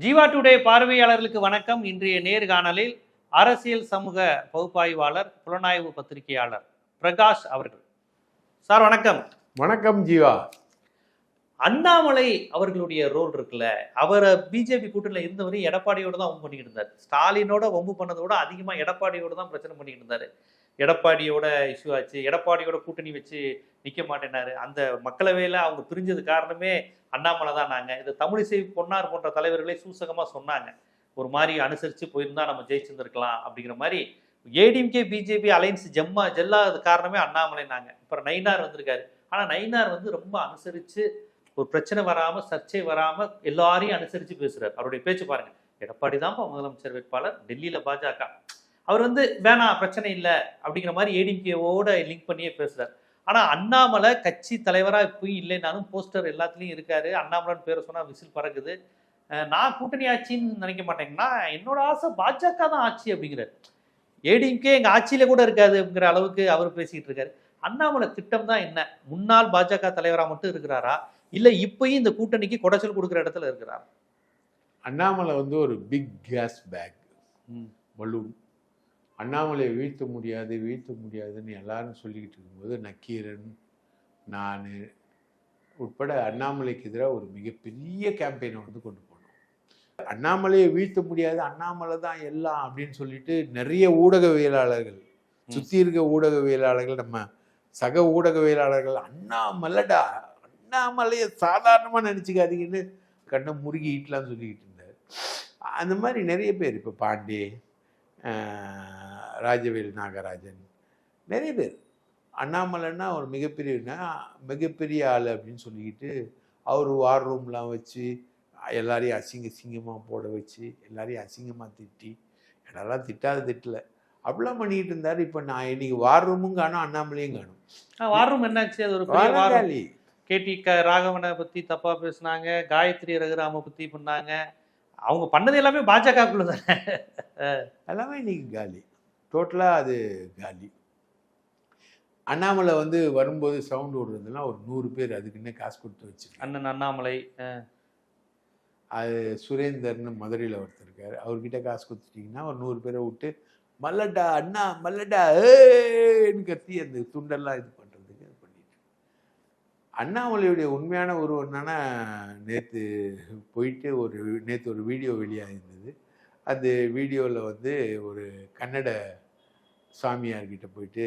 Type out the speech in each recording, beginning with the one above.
Jeeva today பார்வையாளர்களுக்கு வணக்கம். இன்றைய நேர்காணலில் அரசியல் சமூக பகுப்பாய்வாளர் புலனாய்வு பத்திரிகையாளர் பிரகாஷ் அவர்கள். சார் வணக்கம். வணக்கம் ஜீவா. அண்ணாமலை அவர்களுடைய ரோல் இருக்குல்ல அவரை பிஜேபி கூட்டணியில் இருந்தவரை எடப்பாடியோட தான் ஒம்பு பண்ணிக்கிட்டு இருந்தார். ஸ்டாலினோட ஒம்பு பண்ணதை விட அதிகமாக எடப்பாடியோடு தான் பிரச்சனை பண்ணிக்கிட்டு இருந்தார். எடப்பாடியோட இஷ்யூ ஆச்சு எடப்பாடியோட கூட்டணி வச்சு நிற்க மாட்டேனாரு. அந்த மக்களவையில் அவங்க பிரிஞ்சது காரணமே அண்ணாமலை தான் நாங்கள் இது தமிழிசை பொன்னார் போன்ற தலைவர்களே சூசகமாக சொன்னாங்க. ஒரு மாதிரி அனுசரித்து போயிருந்தா நம்ம ஜெயிச்சிருந்துருக்கலாம் அப்படிங்கிற மாதிரி ஏடிஎம்கே பிஜேபி அலைன்ஸ் ஜம்மா ஜெல்லாத காரணமே அண்ணாமலை நாங்கள் இப்போ நைனார் வந்திருக்காரு. ஆனால் நைனார் வந்து ரொம்ப அனுசரித்து ஒரு பிரச்சனை வராமல் சர்ச்சை வராமல் எல்லாரையும் அனுசரித்து பேசுகிறார் அவருடைய பேச்சு பாருங்கள் எடப்பாடி தான்ப்பா முதலமைச்சர் வேட்பாளர் டெல்லியில் பாஜக. அவர் வந்து வேணாம் பிரச்சனை இல்லை. அப்படிங்கிற மாதிரி ஏடிஎம்கேவோட லிங்க் பண்ணியே பேசுகிறார் ஆனால் அண்ணாமலை கட்சி தலைவராக இப்பயும் இல்லைனாலும் போஸ்டர் எல்லாத்துலேயும் இருக்காரு. அண்ணாமலைன்னு பேரை சொன்னால் விசில் பறக்குது. நான் கூட்டணி ஆட்சின்னு நினைக்க மாட்டேங்கன்னா என்னோட ஆசை பாஜக தான் ஆட்சி அப்படிங்கிறார். ஏடிஎம்கே எங்கள் ஆட்சியில கூட இருக்காது அப்படிங்கிற அளவுக்கு அவர் பேசிக்கிட்டு இருக்காரு. அண்ணாமலை திட்டம் தான் என்ன? முன்னாள் பாஜக தலைவராக மட்டும் இருக்கிறாரா? இல்லை இப்பயும் இந்த கூட்டணிக்கு குடைச்சல் கொடுக்குற இடத்துல இருக்கிறாரா. அண்ணாமலை வந்து ஒரு பிக் கேஸ் பேக் பலூன். அண்ணாமலையை வீழ்த்த முடியாது வீழ்த்த முடியாதுன்னு எல்லாரும் சொல்லிக்கிட்டு இருக்கும்போது நக்கீரன் நான் உட்பட அண்ணாமலைக்கு எதிராக ஒரு மிகப்பெரிய கேம்பெயினை வந்து கொண்டு போனோம். அண்ணாமலையை வீழ்த்த முடியாது அண்ணாமலை தான் எல்லாம் அப்படின்னு சொல்லிட்டு நிறைய ஊடகவியலாளர்கள் சுற்றி இருக்க ஊடகவியலாளர்கள் நம்ம சக ஊடகவியலாளர்கள் அண்ணாமலைடா அண்ணாமலையை சாதாரணமாக நினச்சிக்காதீங்கன்னு கண்ணை முறுகிட்டுலாம் சொல்லிக்கிட்டு இருந்தார். அந்த மாதிரி நிறைய பேர் இப்போ பாண்டே ராஜவேல் நாகராஜன் நிறைய பேர். அண்ணாமலைன்னா ஒரு மிகப்பெரிய நா- மிகப்பெரிய ஆள் அப்படின்னு சொல்லிக்கிட்டு அவர் வார் ரூம்லாம் வச்சு எல்லாரையும் அசிங்க அசிங்கமாக போட வச்சு எல்லாரையும் அசிங்கமாக திட்டி என்னெல்லாம் திட்டாத திட்டல. அப்படிலாம் பண்ணிக்கிட்டு இருந்தார். இப்போ நான் இன்னைக்கு வார் ரூமும் காணும் அண்ணாமலையும் காணும். வாரும் என்னாச்சு? அது ஒரு கேடி க ராகவனை பத்தி தப்பா பேசுனாங்க காயத்ரி ரகுராம பத்தி பண்ணாங்க. அவங்க பண்ணது எல்லாமே பாஜகக்குள்ள தானே. எல்லாமே இன்னைக்கு காலி. டோட்டலாக அது காலி. அண்ணாமலை வந்து வரும்போது சவுண்ட் விடுறதுலாம் ஒரு நூறு பேர் அதுக்குன்னே காசு கொடுத்து வச்சிருக்காங்க. அண்ணன் அண்ணாமலை அது சுரேந்தர்னு மதுரையில் ஒருத்தர் இருக்கார். அவர்கிட்ட காசு கொடுத்துட்டிங்கன்னா ஒரு நூறு பேரை விட்டு மல்லடா அண்ணா மல்லடா ஏன்னு கத்தி அந்த துண்டெல்லாம் இது அண்ணாமலையுடைய உண்மையான உருவம் என்னன்னா நேற்று போயிட்டு ஒரு நேற்று ஒரு வீடியோ வெளியாக இருந்தது அந்த வீடியோவில் வந்து ஒரு கன்னட சாமியார்கிட்ட போயிட்டு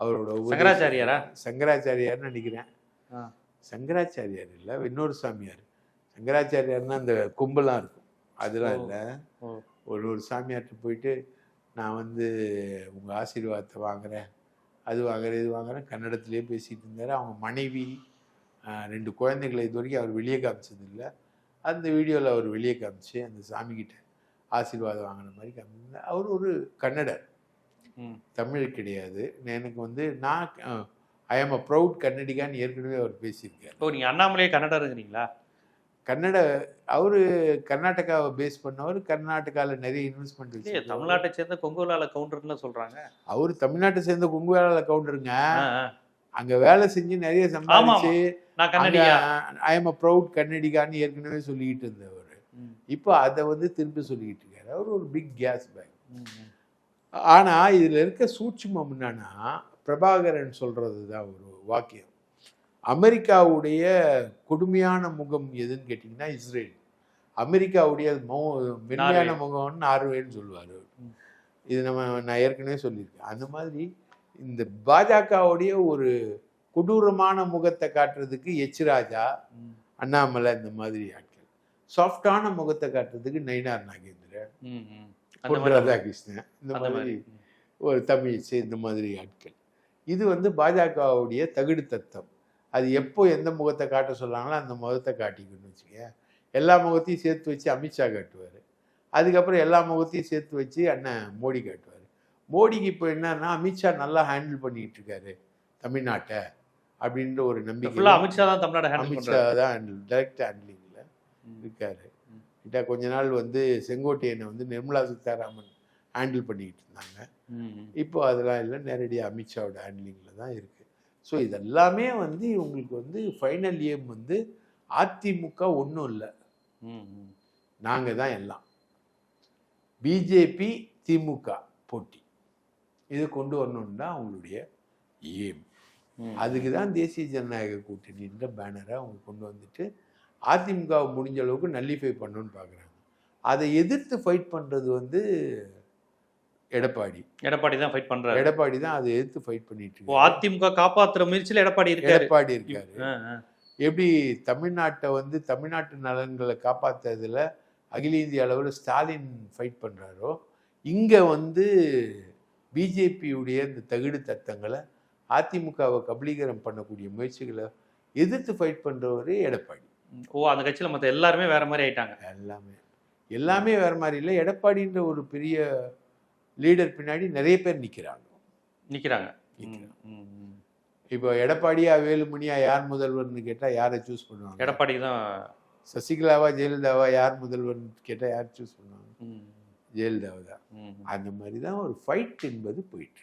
அவரோட சங்கராச்சாரியாரா? சங்கராச்சாரியார்னு நினைக்கிறேன். சங்கராச்சாரியார் இல்லை இன்னொரு சாமியார் சங்கராச்சாரியார்னா அந்த கும்பலாம் இருக்கும் அதெல்லாம். இல்லை. ஒரு ஒரு சாமியார்கிட்ட போயிட்டு நான் வந்து உங்கள் ஆசீர்வாதத்தை வாங்குறேன் அது வாங்குறேன் இது வாங்குறேன் கன்னடத்திலே பேசிகிட்டு இருந்தார். அவங்க மனைவி ரெண்டு குழந்தைகளை இது வரைக்கும் அவர் வெளியே காமிச்சது இல்லை அந்த வீடியோவில் அவர் வெளியே காமிச்சு அந்த சாமிக்கிட்ட ஆசீர்வாதம் வாங்கின மாதிரி காமிச்சிருந்தார் அவர் ஒரு கன்னடர். தமிழ் கிடையாது. எனக்கு வந்து நான் ஐ எம் அ ப்ரௌட் கன்னடிகான்னு ஏற்கனவே அவர் பேசியிருக்கார். ஓ நீங்க அண்ணாமலையே கன்னடம் இருக்கிறீங்களா கன்னட அவரு கர்நாடகாவை பேஸ் பண்ணவர் கர்நாடகாவில் நிறைய இன்வெஸ்ட்மெண்ட் இல்லையே தமிழ்நாட்டை சேர்ந்த கொங்குலால கவுண்டர்னு சொல்றாங்க. அவர் தமிழ்நாட்டை சேர்ந்த குங்கு வேலை கவுண்டருங்க. அங்க வேலை செஞ்சு நிறைய சம்பாதிச்சு ஐ எம் அ ப்ரௌட் கன்னடிகான்னு ஏற்கனவே சொல்லிக்கிட்டு இருந்தவர். இப்போ அதை வந்து திருப்பி சொல்லிக்கிட்டு இருக்காரு. அவர் ஒரு பிக் கேஸ் பேக். ஆனா இதுல இருக்க சூட்சுமம் என்னன்னா பிரபாகரன் சொல்றது தான் ஒரு வாக்கியம். அமெரிக்காவுடைய கொடுமையான முகம் எதுன்னு கேட்டிங்கன்னா இஸ்ரேல். அமெரிக்காவுடைய மௌ மென்மையான. முகம்னு நார்வேன்னு சொல்லுவார். இது நம்ம நான் ஏற்கனவே சொல்லியிருக்கேன். அந்த மாதிரி இந்த பாஜகவுடைய ஒரு கொடூரமான முகத்தை காட்டுறதுக்கு எச் ராஜா அண்ணாமலை இந்த மாதிரி ஆட்கள். சாஃப்டான முகத்தை காட்டுறதுக்கு நயினார் நாகேந்திரன் பொன் மாதிரி. ராதாகிருஷ்ணன் இந்த மாதிரி ஒரு தமிழிசை இந்த மாதிரி ஆட்கள். இது வந்து பாஜகவுடைய தகுடு தத்தம். அது எப்போ எந்த முகத்தை காட்ட சொல்லாங்களோ அந்த முகத்தை காட்டிக்கணும்னு வச்சுக்க எல்லா முகத்தையும் சேர்த்து வச்சு அமித்ஷா காட்டுவார். அதுக்கப்புறம் எல்லா முகத்தையும் சேர்த்து வச்சு அண்ணன் மோடி காட்டுவார். மோடிக்கு இப்போ என்னன்னா அமித்ஷா நல்லா ஹேண்டில் பண்ணிட்டு இருக்காரு தமிழ்நாட்டை அப்படின்ற ஒரு நம்பிக்கை அமித்ஷா தான் தமிழ்நாடு அமித்ஷா தான் ஹேண்டில் டைரக்ட் ஹேண்ட்லிங்கில். இருக்காரு. கிட்ட கொஞ்ச நாள் வந்து செங்கோட்டையனை வந்து நிர்மலா சீதாராமன் ஹேண்டில் பண்ணிக்கிட்டு இருந்தாங்க. இப்போ அதெல்லாம் இல்லை. நேரடியாக அமித்ஷாவோட ஹேண்ட்லிங்கில் தான் இருக்குது ஸோ இதெல்லாமே வந்து இவங்களுக்கு வந்து ஃபைனல் ஏம் வந்து அதிமுக ஒன்றும் இல்லை. நாங்கள் தான் எல்லாம். பிஜேபி திமுக போட்டி. இது கொண்டு வரணும்னு தான் அவங்களுடைய ஏம் ம். அதுக்கு தான் தேசிய ஜனநாயக கூட்டணின்ற பேனரை அவங்க கொண்டு வந்துட்டு அதிமுகவை முடிஞ்ச அளவுக்கு நல்லிஃபை பண்ணணும்னு பார்க்குறாங்க. அதை எதிர்த்து ஃபைட் பண்ணுறது வந்து எடப்பாடி. எடப்பாடி தான் ஃபைட் பண்றாரு. எடப்பாடி தான் அதை எதிர்த்து ஃபைட் பண்ணிட்டு அதிமுக காப்பாத்துற முயற்சியில எடப்பாடி இருக்காரு. எடப்பாடி இருக்காரு. எப்படி தமிழ்நாட்டை வந்து தமிழ்நாட்டு நலன்களை காப்பாத்துறதுல அகில இந்திய அளவில் ஸ்டாலின் ஃபைட் பண்ணுறாரோ இங்கே வந்து பிஜேபியுடைய இந்த தகுடு தத்தங்களை அதிமுகவை கபலீகரம் பண்ணக்கூடிய முயற்சிகளை எதிர்த்து ஃபைட் பண்ணுறவர் எடப்பாடி. ஓ அந்த கட்சியில மத்த எல்லாருமே வேற மாதிரி ஆயிட்டாங்க. எல்லாமே. எல்லாமே வேற மாதிரி இல்லை. எடப்பாடின்ற ஒரு பெரிய லீடர் பின்னாடி நிறைய பேர் நிற்கிறாங்க ம். இப்போ எடப்பாடியா வேலுமணியா யார் முதல்வர்னு கேட்டால் யாரை சூஸ் பண்ணுவாங்க? எடப்பாடி தான் சசிகலாவா ஜெயலலிதாவா யார் முதல்வர்னு கேட்டால் யார் சூஸ் பண்ணுவாங்க? ஜெயலலிதாவை தான். அந்த மாதிரி தான் ஒரு ஃபைட் என்பது போயிட்டு.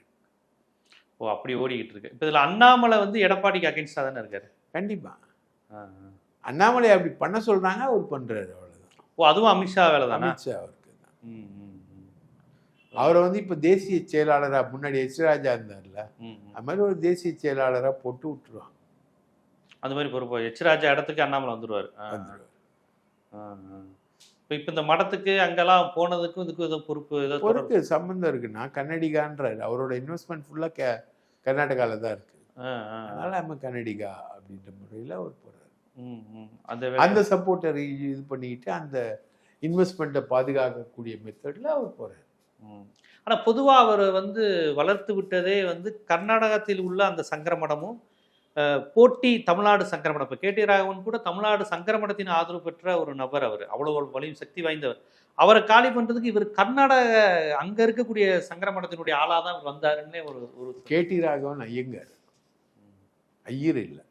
ஓ அப்படி ஓடிக்கிட்டு இருக்கு. இப்ப இதுல அண்ணாமலை வந்து எடப்பாடிக்கு அகைன்ஸ்டா தானே இருக்காரு? கண்டிப்பா. ஆ, ஆ. அண்ணாமலை அப்படி பண்ண சொல்றாங்க அவர் பண்றாரு அவ்வளவுதான். ஓ அதுவும் அமித்ஷா வேலை தானே அமித்ஷா அவருக்கு தான். அவரை வந்து இப்ப தேசிய செயலாளரா முன்னாடி எச் ராஜா இருந்தார்ல. அது மாதிரி ஒரு தேசிய செயலாளரா போட்டு விட்டுருவாங்க. அந்த மாதிரி பொறுப்பு. எச் ராஜா இடத்துக்கு அண்ணாமலை ஆ. இப்ப இப்ப இந்த மடத்துக்கு அங்கெல்லாம் போனதுக்கும் இதுக்கும் ஏதோ பொறுப்பு ஏதோ தொடர்பு. பொறுக்கு சம்பந்தம் இருக்குன்னா கன்னடிகான்றாரு. அவரோட இன்வெஸ்ட்மெண்ட் ஃபுல்லா கே கர்நாடகால தான் இருக்கு. ஆ, ஆ. அதனால நம்ம கன்னடிகா அப்படின்ற முறையில் அவர் ம். அந்த சப்போர்ட்டர் இது பண்ணிக்கிட்டு அந்த இன்வெஸ்ட்மெண்ட்டை பாதுகாக்கக்கூடிய மெத்தட்ல அவர் போறாரு. ஆனால் பொதுவாக அவர் வந்து வளர்த்து விட்டதே வந்து கர்நாடகத்தில் உள்ள அந்த சங்கரமடமும் போட்டி தமிழ்நாடு சங்கரமடம். இப்போ கேடி ராகவன் கூட தமிழ்நாடு சங்கரமடத்தின் ஆதரவு பெற்ற ஒரு நபர் அவர். அவ்வளோ வலியும் சக்தி வாய்ந்தவர். அவரை காலி பண்ணுறதுக்கு இவர் கர்நாடக அங்கே இருக்கக்கூடிய சங்கரமடத்தினுடைய ஆளாக தான் இவர் வந்தாருன்னே ஒரு ஒரு கேடி ராகவன் ஐயங்கார். ஐயர் இல்லை.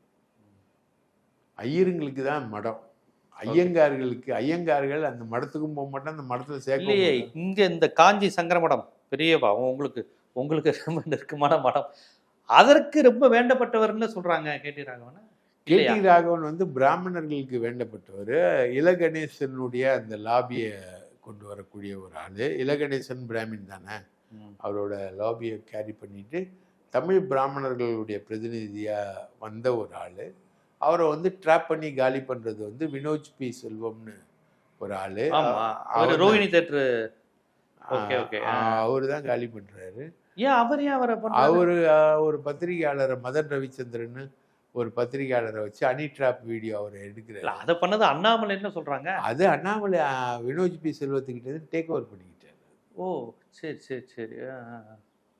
ஐயருங்களுக்கு தான் மடம். ஐயங்கார்களுக்கு ஐயங்கார்கள் அந்த மடத்துக்கும் போக மாட்டான் அந்த மடத்துல சேர்க்க இல்லையே மாட்டான். இங்க இந்த காஞ்சி சங்கரமடம் பெரியவா உங்களுக்கு உங்களுக்கு ரொம்ப நெருக்கமான மடம். அதற்கு ரொம்ப வேண்டப்பட்டவர்னு சொல்றாங்க கேடி ராகவன். கேடி ராகவன் வந்து பிராமணர்களுக்கு வேண்டப்பட்டவர். இலகணேசனுடைய அந்த லாபியை கொண்டு வரக்கூடிய ஒரு ஆளு. இலகணேசன் பிராமின் தானே. அவரோட லாபியை கேரி பண்ணிட்டு தமிழ் பிராமணர்களுடைய பிரதிநிதியா வந்த ஒரு ஆளு. அவரை வந்து ட்ராப் பண்ணி காலி பண்றது வந்து வினோஜ் பி செல்வம்னு ஒரு ஆளு. அவர் ரோஹிணி okay. அவர் தான் காலி பண்றாரு. ஏன் அவர் ஏன் அவரை? அவரு ஒரு பத்திரிகையாளரை மதன் ரவிச்சந்திரன் ஒரு பத்திரிகையாளரை வச்சு அனி ட்ராப் வீடியோ அவர் எடுக்கிறாரு. அதை பண்ணது அண்ணாமலை என்ன சொல்றாங்க. அது அண்ணாமலை வினோஜ் பி செல்வத்துக்கிட்ட டேக் ஓவர் பண்ணிக்கிட்டாரு. ஓ சரி சரி சரி.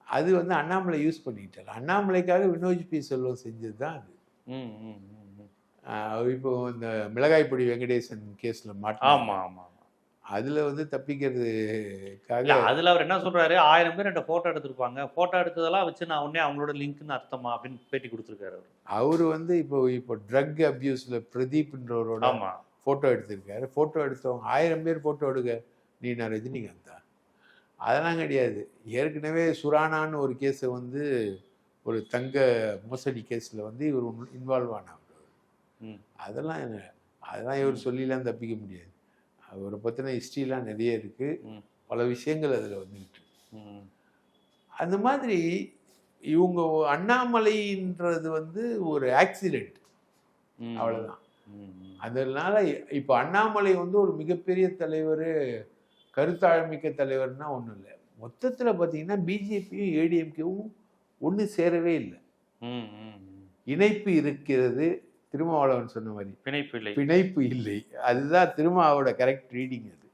அது வந்து அண்ணாமலை யூஸ் பண்ணிக்கிட்டாரு. அண்ணாமலைக்காக வினோஜ் பி செல்வம் செஞ்சது தான் அது ம், ம், இப்போ இந்த மிளகாய்ப்பொடி வெங்கடேசன் கேஸ்ல மாட்டாமா ஆமா ஆமா அதுல வந்து இல்ல தப்பிக்கிறதுக்காக அதுல அவர் என்ன சொல்றாரு? ஆயிரம் பேர் என்கிட்ட போட்டோ எடுத்திருப்பாங்க. போட்டோ எடுத்ததெல்லாம் வச்சு நான் உடனே அவங்களோட லிங்க்னு அர்த்தமா அப்படின்னு பேட்டி கொடுத்துருக்காரு அவர். அவரு வந்து இப்போ இப்போ ட்ரக் அபியூஸ்ல பிரதீப்ன்றவரோட ஆமா. ஃபோட்டோ எடுத்திருக்காரு. ஃபோட்டோ எடுத்தவங்க ஆயிரம் பேர் ஃபோட்டோ எடுக்க நீ நான் ரஜினிகாந்தா அதெல்லாம் கிடையாது. ஏற்கனவே சுரானான்னு ஒரு கேஸை வந்து ஒரு தங்க மோசடி கேஸில் வந்து இவர் இன்வால்வ் ஆனவர் ம். அதெல்லாம் அதெல்லாம் இவர் சொல்லிலாம் தப்பிக்க முடியாது. அவரை பற்றின ஹிஸ்ட்ரிலாம் நிறைய இருக்குது. பல விஷயங்கள் அதில் வந்துக்கிட்டு அந்த மாதிரி இவங்க அண்ணாமலைன்றது வந்து ஒரு ம், ம். அதனால இப்போ அண்ணாமலை வந்து ஒரு மிகப்பெரிய தலைவர் கருத்தாழமிக்க தலைவர்னா ஒன்றும் இல்லை. மொத்தத்தில் பார்த்தீங்கன்னா பிஜேபியும் ஏடிஎம்கேவும் ஒன்று சேரவே இல்லை. இணைப்பு இருக்கிறது. திருமாவளவன் சொன்ன மாதிரி. பிணைப்பு இல்லை. பிணைப்பு இல்லை. அதுதான் திருமாவோட கரெக்ட் ரீடிங் அது.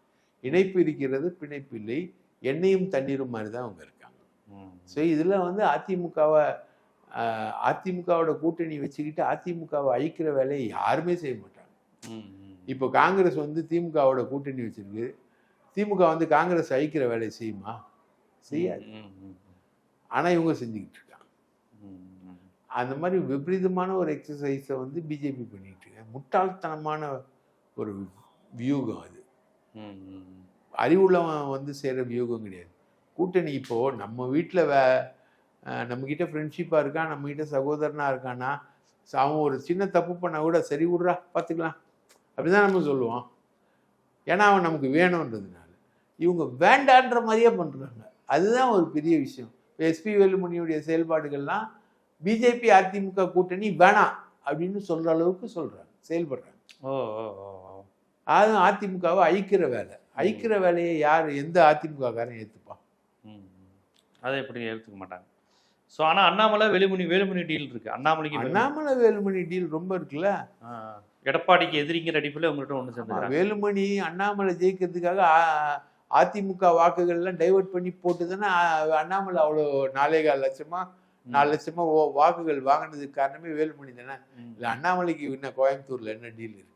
இணைப்பு இருக்கிறது பிணைப்பு இல்லை. எண்ணெயும் தண்ணீரும் மாதிரி தான் அவங்க இருக்காங்க. ஸோ இதில் வந்து அதிமுகவை அதிமுகவோட கூட்டணி வச்சுக்கிட்டு அதிமுகவை அழிக்கிற வேலையை யாருமே செய்ய மாட்டாங்க. இப்போ காங்கிரஸ் வந்து திமுகவோட கூட்டணி வச்சிருக்கு. திமுக வந்து காங்கிரஸ் அழிக்கிற வேலையை செய்யுமா? செய்யாது. ஆனால் இவங்க செஞ்சுக்கிட்டு. அந்த மாதிரி விபரீதமான ஒரு எக்ஸசைஸை வந்து பிஜேபி பண்ணிட்டு முட்டாள்தனமான ஒரு வியூகம் அது. அறிவுள்ளவன் வந்து செய்கிற வியூகம் கிடையாது. கூட்டணி இப்போ நம்ம வீட்டில் வே நம்மக்கிட்ட ஃப்ரெண்ட்ஷிப்பாக இருக்கான் நம்மக்கிட்ட சகோதரனாக இருக்கான்னா அவன் ஒரு சின்ன தப்பு பண்ணா கூட சரி விட்றா பார்த்துக்கலாம் அப்படிதான் நம்ம சொல்லுவோம். ஏன்னா அவன் நமக்கு வேணுன்றதுனால. இவங்க வேண்டான்ற மாதிரியே பண்ணுறாங்க அதுதான் ஒரு பெரிய விஷயம். எஸ்பி வேலுமணியுடைய செயல்பாடுகள்லாம் பிஜேபி அதிமுக கூட்டணி வேணாம் அப்படின்னு சொல்கிற அளவுக்கு சொல்கிறாங்க செயல்படுறாங்க. ஓ ஓ ஓ ஓ. அது அதிமுகவை அழிக்கிற வேலை. அழிக்கிற வேலையை யார் எந்த அதிமுககாரன் ஏற்றுப்பான். அதை எப்படி எடுத்துக்க மாட்டாங்க? ஸோ ஆனா அண்ணாமலை வேலுமணி வேலுமணி டீல் இருக்கு. அண்ணாமலைக்கு. அண்ணாமலை வேலுமணி டீல் ரொம்ப இருக்குல்ல? எடப்பாடிக்கு எதிரிங்கிற அடிப்பில் உங்கள்கிட்ட ஒன்று சேர்ந்துக்கிறாங்க வேலுமணி அண்ணாமலை ஜெயிக்கிறதுக்காக அதிமுக வாக்குகள்லாம் டைவர்ட் பண்ணி போட்டு தானே அண்ணாமலை அவ்வளோ நாலே கால் லட்சமா நாலு லட்சமா ஓ- வாக்குகள் வாங்கினதுக்கு காரணமே வேலுமணி தானே. இல்லை அண்ணாமலைக்கு இன்ன கோயம்புத்தூர்ல என்ன டீல் இருக்கு?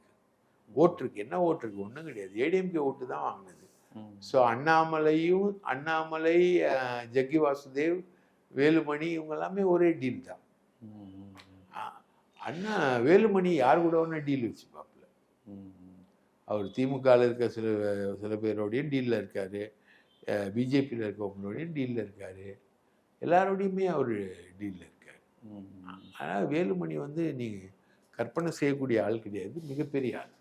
ஓட்டு இருக்கு. என்ன ஓட்டு இருக்கு? ஒன்றும் கிடையாது. ஏடிஎம்கே ஓட்டு தான் வாங்கினது. ஸோ அண்ணாமலையும் அண்ணாமலை ஜக்கி வாசுதேவ் வேலுமணி இவங்க எல்லாமே ஒரே டீல் தான். அண்ணா வேலுமணி யார் கூட ஒன்று டீல் வச்சுப்பாப்புல ம், ம். அவர் திமுகவில் இருக்க சில சில பேரோடையும் டீலில் இருக்காரு. பிஜேபியில் இருக்கவங்களோடையும் டீலில் இருக்காரு. எல்லாரோடையுமே அவர் டீலில் இருக்கார். ஆனால் வேலுமணி வந்து நீங்கள் கற்பனை செய்யக்கூடிய ஆள் கிடையாது மிகப்பெரிய ஆள்.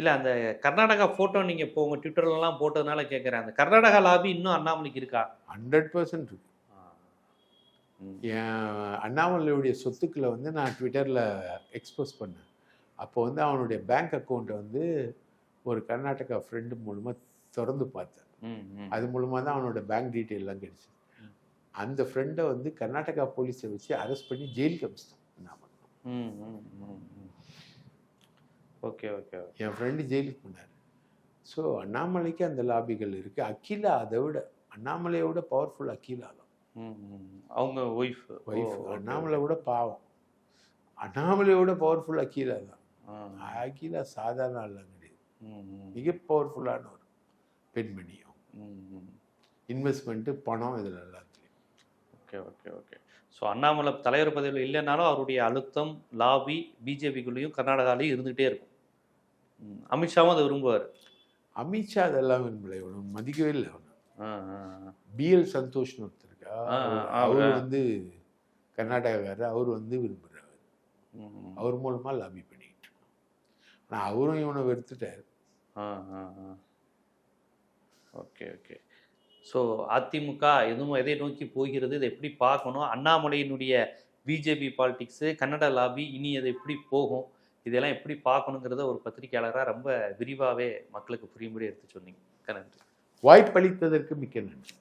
இல்ல அந்த கர்நாடகா போட்டோ நீங்க இப்போ உங்க ட்விட்டர்ல எல்லாம் போட்டதுனால கேட்கறேன் அந்த கர்நாடகா லாபி இன்னும் அண்ணாமலைக்கு இருக்கா? ஹண்ட்ரட் பர்சன்ட் இருக்கு. என் அண்ணாமலையுடைய சொத்துக்களை வந்து நான் ட்விட்டரில் எக்ஸ்போஸ் பண்ணேன். அப்போ வந்து அவனுடைய பேங்க் அக்கௌண்ட்டை வந்து ஒரு கர்நாடகா ஃப்ரெண்டு மூலமாக திறந்து பார்த்தேன். அது மூலமாக தான் அவனோட பேங்க் டீட்டெயிலாம் கிடைச்சு அந்த ஃப்ரெண்டை வந்து கர்நாடகா போலீஸை வச்சு அரெஸ்ட் பண்ணி ஜெயிலுக்கு அமிச்சிட்டான். அண்ணாமலை ம், ம், ம், ம். ஓகே ஓகே என் ஃப்ரெண்டு ஜெயிலுக்கு போனார். ஸோ அண்ணாமலைக்கு அந்த லாபிகள் இருக்குது அகிலா அதை விட அண்ணாமலையை விட பவர்ஃபுல் அகிலா தான். அவங்க ஒய்ஃப் ஒய்ஃப் அண்ணாமலை விட பாவம். அண்ணாமலையோட பவர்ஃபுல் அகிலா தான். அகிலா சாதாரண ஆள்லாம் கிடையாது. மிக பவர்ஃபுல்லான ஒரு பெண்மணியும் இன்வெஸ்ட்மெண்ட்டு பணம் இதில் எல்லாத்துலேயும் okay okay okay so Annamalai தலைவர் பதவியில் இல்லைனாலும் அவருடைய அழுத்தம் லாபி பிஜேபிக்குள்ளேயும் கர்நாடகாலையும் இருந்துகிட்டே இருக்கும். அமித்ஷாவும் அதை விரும்புவார். அமித்ஷா அதெல்லாம் விரும்பலை. மதிக்கவே இல்லை அவனை. பிஎல் சந்தோஷ்னு ஒருத்தர் இருக்கா? ஆ, ஆ, அவர். வந்து கர்நாடகாக்காரர் அவர் வந்து விரும்புகிறார். அவர் மூலமாக லாபி பண்ணிக்கிட்டு ஆனால் அவரும் இவனை வெறுத்துட்டார். ஆ ஆ ஆ. ஓகே ஓகே ஸோ அதிமுக எதுவும் எதை நோக்கி போகிறது? இதை எப்படி பார்க்கணும்? அண்ணாமலையினுடைய பிஜேபி பாலிடிக்ஸு கன்னட லாபி இனி அது எப்படி போகும்? இதெல்லாம் எப்படி பார்க்கணுங்கிறத ஒரு பத்திரிகையாளராக ரொம்ப விரிவாகவே மக்களுக்கு புரியும்படி எடுத்து சொன்னீங்க. நன்றி. வாய்ப்பளித்ததற்கு மிக்க நன்றி.